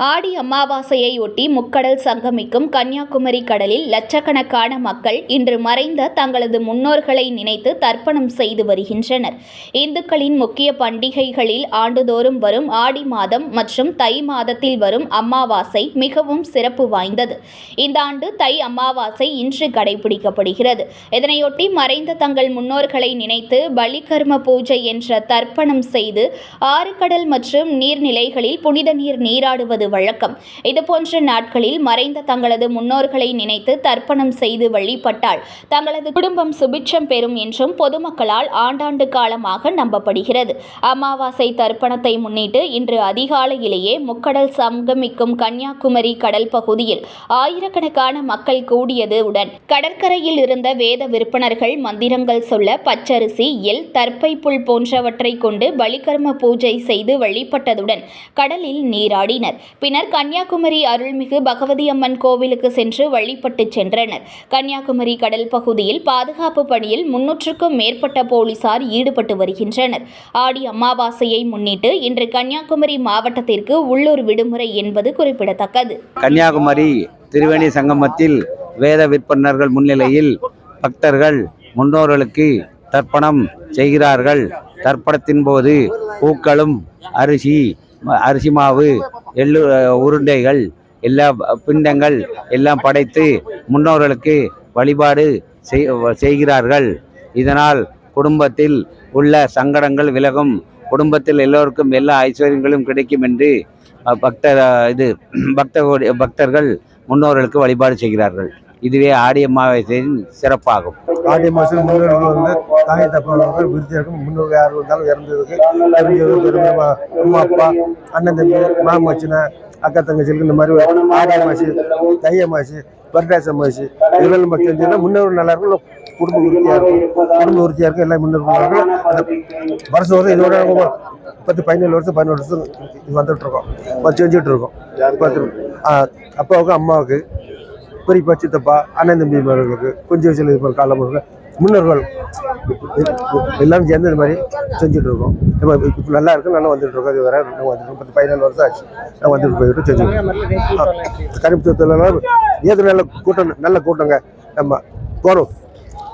அமாவாசையை ஒட்டி முக்கடல் சங்கமிக்கும் கன்னியாகுமரி கடலில் லட்சக்கணக்கான மக்கள் இன்று மறைந்த தங்களது முன்னோர்களை நினைத்து தர்ப்பணம் செய்து வருகின்றனர். இந்துக்களின் முக்கிய பண்டிகைகளில் ஆண்டுதோறும் வரும் ஆடி மாதம் மற்றும் தை மாதத்தில் வரும் அமாவாசை மிகவும் சிறப்பு வாய்ந்தது. இந்த ஆண்டு தை அமாவாசை இன்று கடைபிடிக்கப்படுகிறது. இதனையொட்டி மறைந்த தங்கள் முன்னோர்களை நினைத்து பலிகர்ம பூஜை என்ற தர்ப்பணம் செய்து ஆறு கடல் மற்றும் நீர்நிலைகளில் புனித நீர் நீராடுவது வழக்கம். இதுபோன்ற நாட்களில் மறைந்த தங்களது முன்னோர்களை நினைத்து தர்ப்பணம் செய்து வழிபட்டால் தங்களது குடும்பம் சுபிட்சம் பெறும் என்றும் பொதுமக்களால் ஆண்டாண்டு காலமாக நம்பப்படுகிறது. அமாவாசை தர்ப்பணத்தை முன்னிட்டு இன்று அதிகாலையிலேயே முக்கடல் சங்கமிக்கும் கன்னியாகுமரி கடல் பகுதியில் ஆயிரக்கணக்கான மக்கள் கூடியது உடன் கடற்கரையில் இருந்த வேத விற்பனர்கள் மந்திரங்கள் சொல்ல பச்சரிசி எல் தர்ப்பை புல் போன்றவற்றை கொண்டு பலிகர்ம பூஜை செய்து வழிபட்டதுடன் கடலில் நீராடினர். பின்னர் கன்னியாகுமரி அருள்மிகு பகவதி அம்மன் கோவிலுக்கு சென்று வழிபட்டு சென்றனர். கன்னியாகுமரி கடல் பகுதியில் பாதுகாப்பு பணியில் முன்னூற்றுக்கும் மேற்பட்ட போலீசார் ஈடுபட்டு வருகின்றனர். ஆடி அமாவாசையை முன்னிட்டு இன்று கன்னியாகுமரி மாவட்டத்திற்கு உள்ளூர் விடுமுறை என்பது குறிப்பிடத்தக்கது. கன்னியாகுமரி திருவேணி சங்கமத்தில் வேத விற்பனர்கள் முன்னிலையில் பக்தர்கள் முன்னோர்களுக்கு தர்ப்பணம் செய்கிறார்கள். தர்ப்பணத்தின் போது பூக்களும் அரிசி அரிசி மாவு எள்ளு உருண்டைகள் எல்லா பிண்டங்கள் எல்லாம் படைத்து முன்னோர்களுக்கு வழிபாடு செய்- செய்கிறார்கள். இதனால் குடும்பத்தில் உள்ள சங்கடங்கள் விலகும். குடும்பத்தில் எல்லோருக்கும் எல்லா ஐஸ்வர்யங்களும் கிடைக்கும் என்று பக்தர் இது பக்த பக்தர்கள் முன்னோர்களுக்கு வழிபாடு செய்கிறார்கள். இதுவே ஆடி அமாவாசையின் சிறப்பாகும். ஆடி மாதம் முன்னோர்கள் வந்து தாய் தப்பவர்கள் விருத்தியர்கள் முன்னோர்கள் யார் இருந்தாலும் இறந்ததுக்கு தெரிஞ்சவங்க பெருமை அம்மா அப்பா அண்ணன் தம்பி மாமச்சின அக்கா தங்கச்சிகளுக்கு இந்த மாதிரி ஆடி மாசி தை மாசி பரட்டாச மாசி இதெல்லாம் நம்ம செஞ்சோம்னா முன்னோர்கள் நல்லா இருக்கும். குடும்ப உறுதியாக இருக்கும். குடும்ப உறுதியாக இருக்கும் எல்லாம் முன்னோர்கள் இருக்கும். அந்த வருஷம் வருஷம் இதோட பத்து பதினேழு வருஷம் பதினோரு வருஷம் இது வந்துட்டு இருக்கோம். செஞ்சுட்டு இருக்கோம். அப்பாவுக்கு அம்மாவுக்கு பெரியப்பா சித்தப்பா அண்ணன் தம்பி அவர்களுக்கு கொஞ்சம் வயசில் இது காலம் முன்னோர்கள் எல்லாம் சேர்ந்து இந்த மாதிரி செஞ்சுட்டு இருக்கோம். இப்போ இப்போ நல்லா இருக்கு நல்லா வந்துட்டு இருக்கோம். இது வர நாங்கள் வந்துட்டு பத்து பதினேழு வருஷம் ஆச்சு. நான் வந்துட்டு போயிட்டு செஞ்சுட்டு கருப்பு ஏதோ நல்ல கூட்டம் நல்ல கூட்டங்க. நம்ம போகிறோம்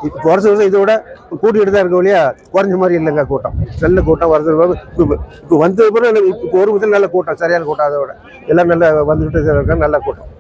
இப்போ வருஷம் வருஷம் இதை விட கூட்டிகிட்டு தான் இருக்க இல்லையா? குறைஞ்ச மாதிரி இல்லைங்க கூட்டம். நல்ல கூட்டம் வருஷம் இப்போ வந்ததுக்கு வந்தது பிறகு இப்போ ஒரு விதத்தில் நல்ல கூட்டம் சரியான கூட்டம் அதை விட. எல்லாம் நல்லா வந்துக்கிட்டு இருக்காங்க நல்ல கூட்டம்.